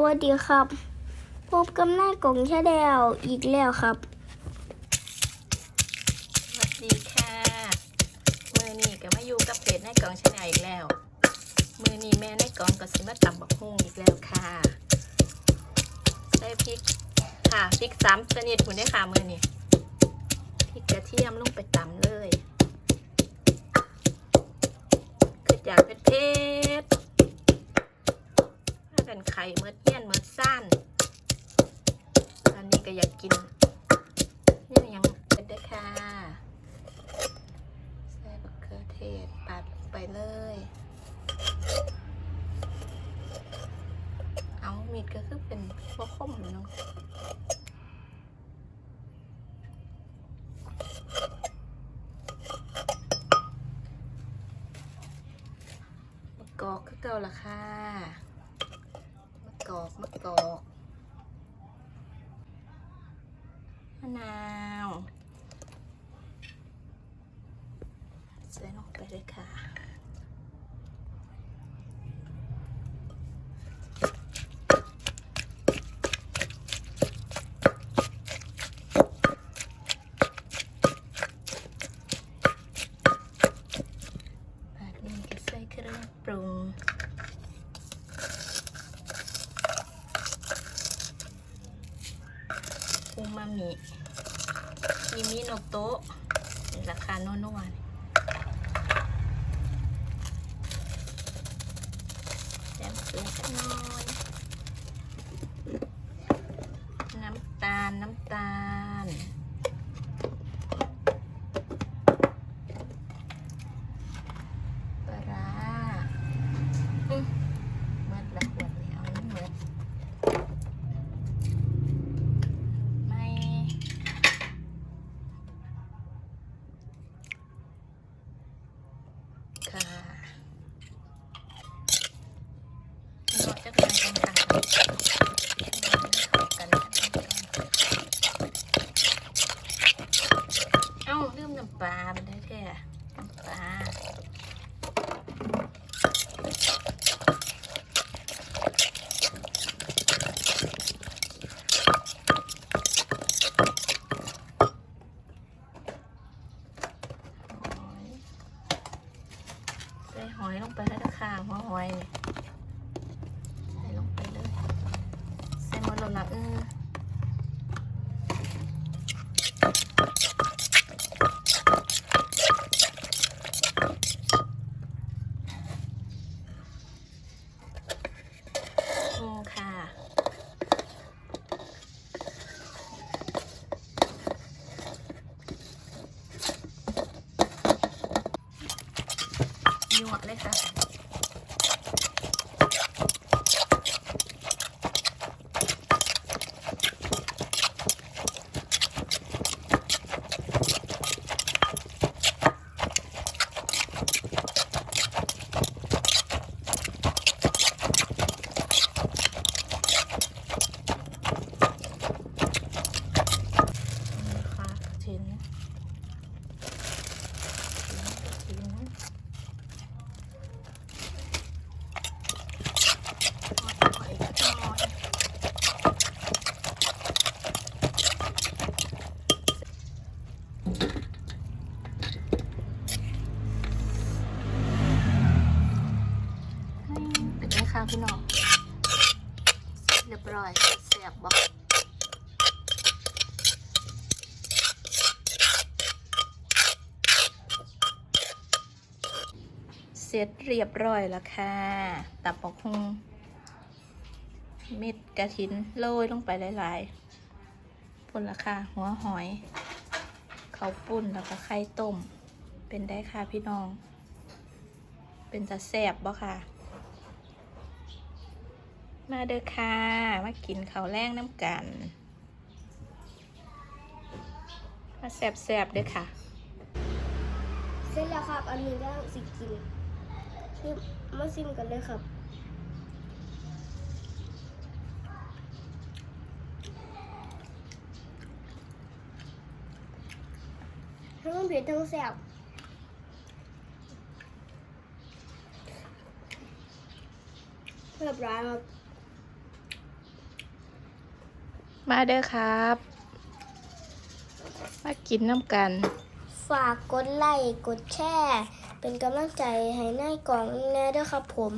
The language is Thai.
วัสดีครับ พบกับหน้ากล่องชาแดวอีกแล้วครับ สวัสดีค่ะมือนี้ก็มาอยู่กับเพจในกล่องชาแนลอีกแล้ว มือนี้แม่ในกล่องก็สิมาตำบักฮุ่งอีกแล้วค่ะใส่พริกค่ะพริกสามชนิดคุณได้ค่ะมือนี้พริกกระเทียมลงไปตำเลยคืออยากเผ็ด ไข่เมือเทียนเมือสั้นอันนี้ก็อยากกินนี่ยังเป็นด้ค่ะใส่มะเขือเทศปัดไปเลย เอามีดก็คือเป็นพวกคมเนาะมะกอกคือเก่าละค่ะ กอกมะกอกมะนาวใส่ลงไปเลยค่ะ แบบนี้ก็ใส่เครื่องปรุง อูมามิ คิมิโนโตะราคาโนโนวนแซมเกลือสักหน่อยน้ำตาล น้ำตาล ปลาร้าอืมเมื่อละขวดเลยเอาไม่เมื่อไม่ ค่ะรอจักหน่อยกันค่ะเข้ากันเอ้าลืมน้ำปลามันได้แท้น้ำปลา หอยใส่หอยลงไปแล้วนะคะหัวหอยใส่ลงไปเลย ใส่หมดแล้วนะเออมค่ะ ยั่ว เลยค่ะ นี่ค่ะชิ้นชิ้นชิ้น หอยกระชอนเป็นไงคะ พี่น้องเรียบร้อยเสียบบอกเสร็จเรียบร้อยแล้วค่ะตับปอกฮุงเม็ดกระถินโรยลงไปหลายๆพุ่นละค่ะ หัวหอย เขาปุ้นแล้วก็ไข่ต้ม เป็นได้ค่ะพี่น้อง เป็นจะแสบบ่ค่ะ มาเด้อค่ะ มากินข้าวแรงน้ำกัน มาแสบๆเด้อค่ะ เสร็จแล้วครับ อันนี้ก็สิกินนี่มาซิมกันเลยครับทั้งเผ็ดทั้งแซ่บเรียบร้อยครับ มาเด้อครับ มากินน้ำกัน ฝากกดไลค์กดแชร์เป็นกำลังใจให้นายกล่องแน่ด้วยครับผม